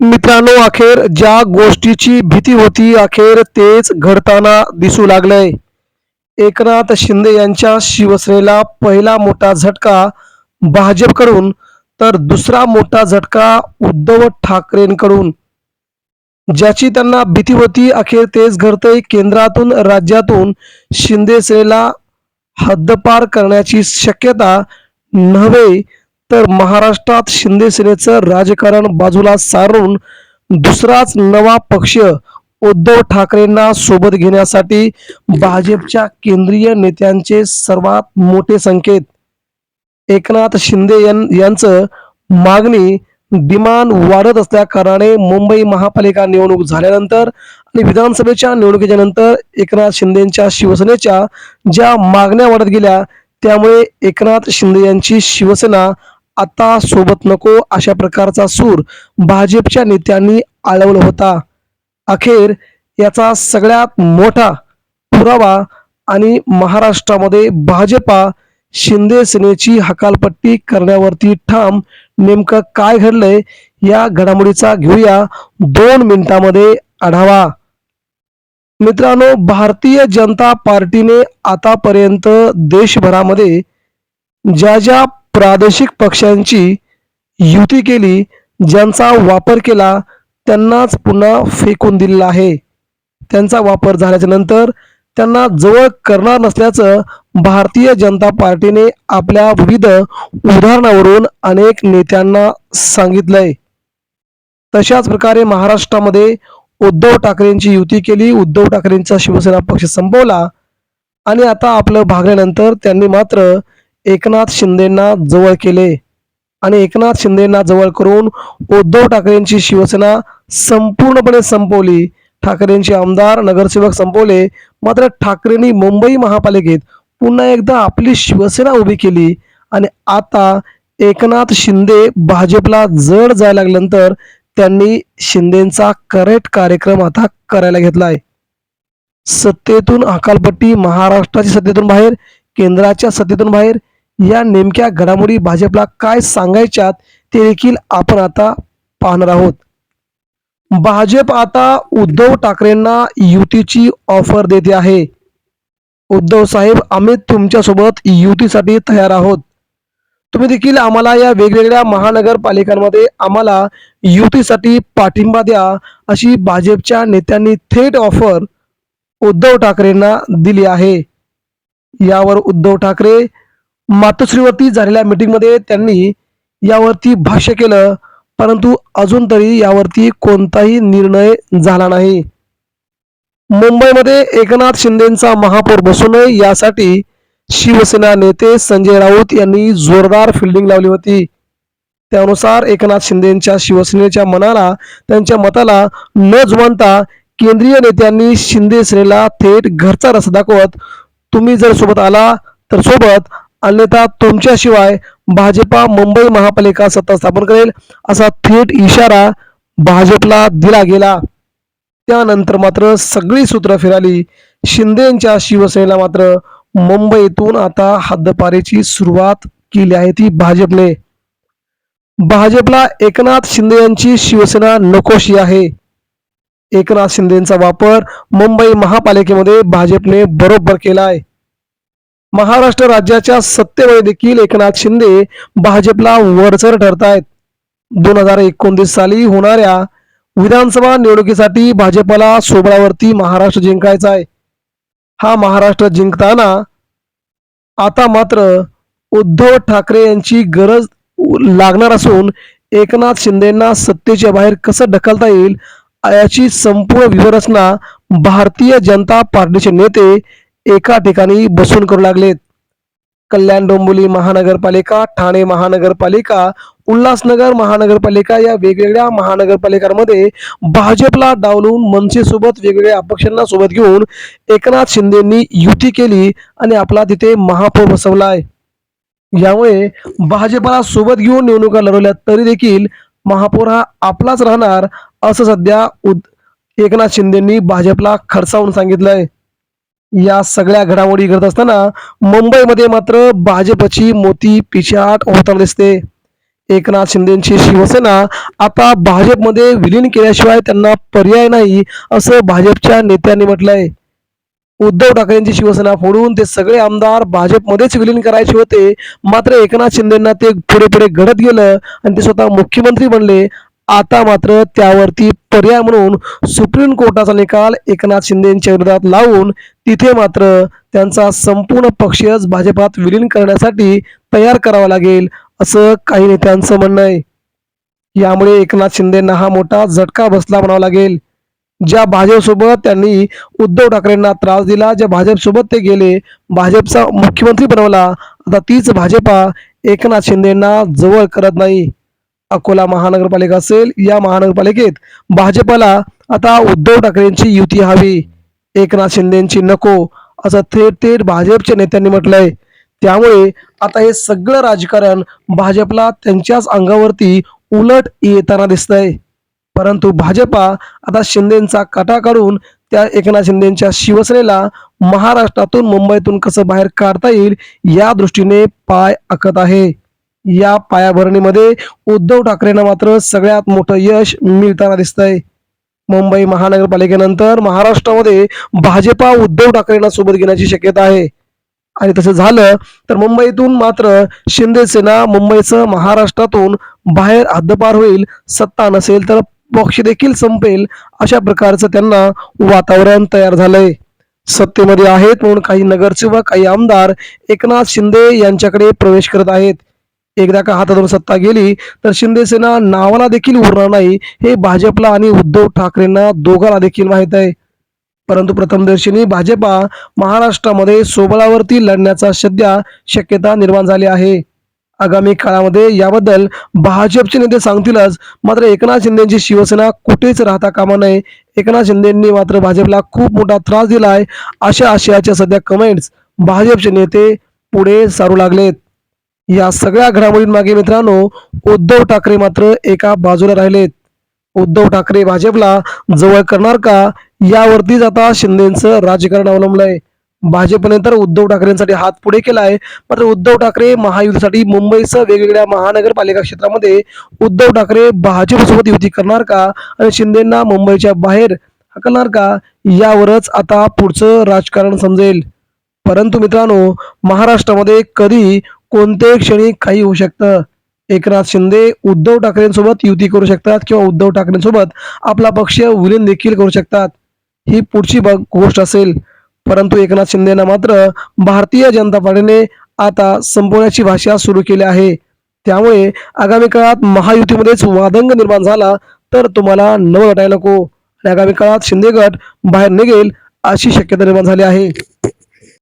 मित्रांनो अखेर ज्या गोष्टीची भीती होती अखेर तेच घडताना दिसू लागलंय. एकनाथ शिंदे यांच्या शिवसेनेला पहिला मोठा झटका भाजपकडून तर दुसरा मोठा झटका उद्धव ठाकरेंकडून. ज्याची त्यांना भीती होती अखेर तेच घडतंय केंद्रातून राज्यातून शिंदे सेनेला हद्दपार करण्याची शक्यता नव्हे तर महाराष्ट्रात शिंदे सेनेचं राजकारण बाजूला सारून दुसराच नवा पक्ष उद्धव ठाकरेंना सोबत घेण्यासाठी भाजपच्या केंद्रीय नेत्यांचे सर्वात मोठे संकेत. एकनाथ शिंदे यां- यांचं मागणी डिमांड वाढत असल्याकारणाने मुंबई महापालिका निवडणूक झाल्यानंतर आणि विधानसभेच्या निवडणुकीच्या नंतर एकनाथ शिंदेच्या शिवसेनेच्या ज्या मागण्या वाढत गेल्या त्यामुळे एकनाथ शिंदे यांची शिवसेना आता सोबत नको अशा प्रकारचा सूर भाजपच्या नेत्यांनी आळवला होता. अखेर याचा सगळ्यात मोठा पुरावा आणि महाराष्ट्रामध्ये भाजपा शिंदे सेनेची हकालपट्टी करण्यावरती ठाम नेमकं काय घडलंय या घडामोडीचा घेऊया दोन मिनिटांमध्ये आढावा. मित्रांनो भारतीय जनता पार्टीने आतापर्यंत देशभरामध्ये ज्या ज्या प्रादेशिक पक्षांची युती केली ज्यांचा वापर केला त्यांनाच पुन्हा फेकून दिलेला आहे. त्यांचा वापर झाल्याच्यानंतर त्यांना जवळ करणार नसल्याचं भारतीय जनता पार्टीने आपल्या विविध उदाहरणावरून अनेक नेत्यांना सांगितलंय. तशाच प्रकारे महाराष्ट्रामध्ये उद्धव ठाकरेंची युती केली उद्धव ठाकरेंचा शिवसेना पक्ष संपवला आणि आता आपलं भागल्यानंतर त्यांनी मात्र एकनाथ शिंदेंना जवळ केले. आणि एकनाथ शिंदेंना जवळ करून उद्धव ठाकरेंची शिवसेना संपूर्णपणे संपवली. ठाकरेंचे आमदार नगरसेवक संपवले. मात्र ठाकरेंनी मुंबई महापालिकेत पुन्हा एकदा आपली शिवसेना उभी केली. आणि आता एकनाथ शिंदे भाजपला जड जायला लागल्यानंतर त्यांनी शिंदेचा करेक्ट कार्यक्रम आता करायला घेतलाय. सत्तेतून अकालपट्टी महाराष्ट्राच्या सत्तेतून बाहेर केंद्राच्या सत्तेतून बाहेर या नेमक्या घडामोडी भाजपला काय सांगायच्यात ते देखील आपण आता पाहणार आहोत. भाजप आता उद्धव ठाकरेंना युतीची ऑफर देते आहे. उद्धव साहेब आम्ही तुमच्यासोबत युतीसाठी तयार आहोत. तुम्ही देखील आम्हाला या वेगवेगळ्या महानगरपालिकांमध्ये आम्हाला युतीसाठी पाठिंबा द्या अशी भाजपच्या नेत्यांनी थेट ऑफर उद्धव ठाकरेंना दिली आहे. यावर उद्धव ठाकरे मातोश्रीवरती झालेल्या मीटिंगमध्ये त्यांनी यावरती भाष्य केलं. परंतु अजून तरी यावरती कोणताही निर्णय झाला नाही. मुंबईमध्ये एकनाथ शिंदेचा महापौर बसू नये यासाठी शिवसेना नेते संजय राऊत यांनी जोरदार फिल्डिंग लावली होती. त्यानुसार एकनाथ शिंदेच्या शिवसेनेच्या मनाला त्यांच्या मताला न जुमानता केंद्रीय नेत्यांनी शिंदे सेनेला थेट घरचा रस्ता दाखवत तुम्ही जर सोबत आला तर सोबत अन्यथा तुमच्याशिवाय भाजपा मुंबई महापालिका सत्ता स्थापन करेल असा थेट इशारा भाजपला दिला गेला. त्यानंतर मात्र सगळी सूत्र फिराली. शिंदेच्या शिवसेनेला मात्र मुंबईतून आता हद्दपारीची सुरुवात केली आहे ती भाजपने. भाजपला एकनाथ शिंदे यांची शिवसेना नकोशी आहे. एकनाथ शिंदेचा वापर मुंबई महापालिकेमध्ये भाजपने बरोबर केलाय. महाराष्ट्र राज्याच्या सत्तेमध्ये देखील एकनाथ शिंदे भाजपला वरचर ठरतायत. दोन हजार एकोणतीस साली होणाऱ्या विधानसभा निवडणुकीसाठी भाजपला सोबळावरती महाराष्ट्र जिंकायचा आहे हा महाराष्ट्र जिंकताना आता मात्र उद्धव ठाकरे यांची गरज लागणार असून एकनाथ शिंदेना सत्तेच्या बाहेर कसं ढकलता येईल याची संपूर्ण व्यूहरचना भारतीय जनता पार्टीचे नेते एका ठिकाणी बसून करू लागलेत. कल्याण डोंबिवली महानगरपालिका ठाणे महानगरपालिका उल्हासनगर महानगरपालिका या वेगवेगळ्या महानगरपालिकांमध्ये भाजपला डावलून मनसेसोबत वेगवेगळ्या अपक्षांना सोबत घेऊन एकनाथ शिंदेंनी युती केली आणि आपला तिथे महापौर बसवलाय. यामुळे भाजपला सोबत घेऊन निवडणुका लढवल्या तरी देखील महापौर हा आपलाच राहणार असं सध्या उद- एकनाथ शिंदेंनी भाजपला खर्चावून सांगितलंय. या सगळ्या घडामोडी घडत असताना मुंबईमध्ये मात्र भाजपची मोती पिछाट होताना दिसते. एकनाथ शिंदेची शिवसेना आता भाजपमध्ये विलीन केल्याशिवाय त्यांना पर्याय नाही असं भाजपच्या नेत्यांनी म्हटलंय. उद्धव ठाकरेंची शिवसेना फोडून ते सगळे आमदार भाजपमध्येच विलीन करायचे होते. मात्र एकनाथ शिंदेना ते पुढे पुढे घडत गेलं आणि ते स्वतः मुख्यमंत्री बनले. आता मात्र त्यावरती पर्याय म्हणून सुप्रीम कोर्टाचा निकाल एकनाथ शिंदेच्या विरोधात लावून तिथे मात्र त्यांचा संपूर्ण पक्षच भाजपात विलीन करण्यासाठी तयार करावा लागेल असं काही नेत्यांचं म्हणणं आहे. यामुळे एकनाथ शिंदेंना हा मोठा झटका बसला म्हणावा लागेल. ज्या भाजपसोबत त्यांनी उद्धव ठाकरेंना त्रास दिला ज्या भाजपसोबत ते गेले भाजपचा मुख्यमंत्री बनवला आता तीच भाजपा एकनाथ शिंदेंना जवळ करत नाही. अकोला महानगरपालिका असेल या महानगरपालिकेत भाजपला आता उद्धव ठाकरेंची युती हवी. एकनाथ शिंदेची नको. असं थेट थेट भाजपच्या नेत्यांनी म्हटलंय. त्यामुळे आता हे सगळं राजकारण भाजपला त्यांच्याच अंगावरती उलट येताना दिसतंय. परंतु भाजपा आता शिंदेचा काटा काढून त्या एकनाथ शिंदेच्या शिवसेनेला महाराष्ट्रातून मुंबईतून कसं बाहेर काढता येईल या दृष्टीने पाय आखत आहे. या पायाभरणीमध्ये उद्धव ठाकरेंना मात्र सगळ्यात मोठं यश मिळताना दिसतंय. मुंबई महानगरपालिकेनंतर महाराष्ट्रामध्ये भाजपा उद्धव ठाकरेंना सोबत घेण्याची शक्यता आहे. आणि तसं झालं तर मुंबईतून मात्र शिंदे सेना मुंबईचं महाराष्ट्रातून बाहेर हद्दपार होईल सत्ता नसेल तर पक्ष देखील संपेल अशा प्रकारचं त्यांना वातावरण तयार झालंय. सत्तेमध्ये आहेत म्हणून काही नगरसेवक काही आमदार एकनाथ शिंदे यांच्याकडे प्रवेश करत आहेत. एकदा का हातातून सत्ता गेली तर शिंदेसेना नावाला देखील उरणार नाही. हे भाजपला आणि उद्धव ठाकरेंना दोघांना देखील माहीत आहे. परंतु प्रथमदर्शनी भाजपा महाराष्ट्रामध्ये सोबळावरती लढण्याचा सध्या शक्यता निर्माण झाली आहे. आगामी काळामध्ये याबद्दल भाजपचे नेते सांगतीलच मात्र एकनाथ शिंदेची शिवसेना कुठेच राहता कामा नये. एकनाथ शिंदेंनी मात्र भाजपला खूप मोठा त्रास दिला आहे अशा आशयाच्या सध्या कमेंट्स भाजपचे नेते पुढे सारू लागलेत. या सगळ्या घडामोडींमागे मित्रांनो उद्धव ठाकरे मात्र एका बाजूला राहिलेत. उद्धव ठाकरे भाजपला जवळ करणार का? यावरतीच आता शिंदेचं राजकारण अवलंबलंय भाजपने तर उद्धव ठाकरेंसाठी हात पुढे केलाय मात्र उद्धव ठाकरे महायुतीसाठी मुंबईसह वेगवेगळ्या महानगरपालिका क्षेत्रामध्ये उद्धव ठाकरे भाजपसोबत युती करणार का? आणि शिंदेना मुंबईच्या बाहेर हकलणार का? यावरच आता पुढचं राजकारण समजेल. परंतु मित्रांनो महाराष्ट्रामध्ये कधी कोणत्याही क्षणी काही होऊ शकतं. एकनाथ शिंदे उद्धव ठाकरेंसोबत युती करू शकतात किंवा उद्धव ठाकरेंसोबत आपला पक्ष विलीन देखील करू शकतात. ही पुढची बघ गोष्ट असेल. परंतु एकनाथ शिंदेना मात्र भारतीय जनता पार्टीने आता संपवण्याची भाषा सुरू केली आहे. त्यामुळे आगामी काळात महायुतीमध्येच वादंग निर्माण झाला तर तुम्हाला नवं वाटायला नको. आणि आगामी काळात शिंदे गट बाहेर निघेल अशी शक्यता निर्माण झाली आहे.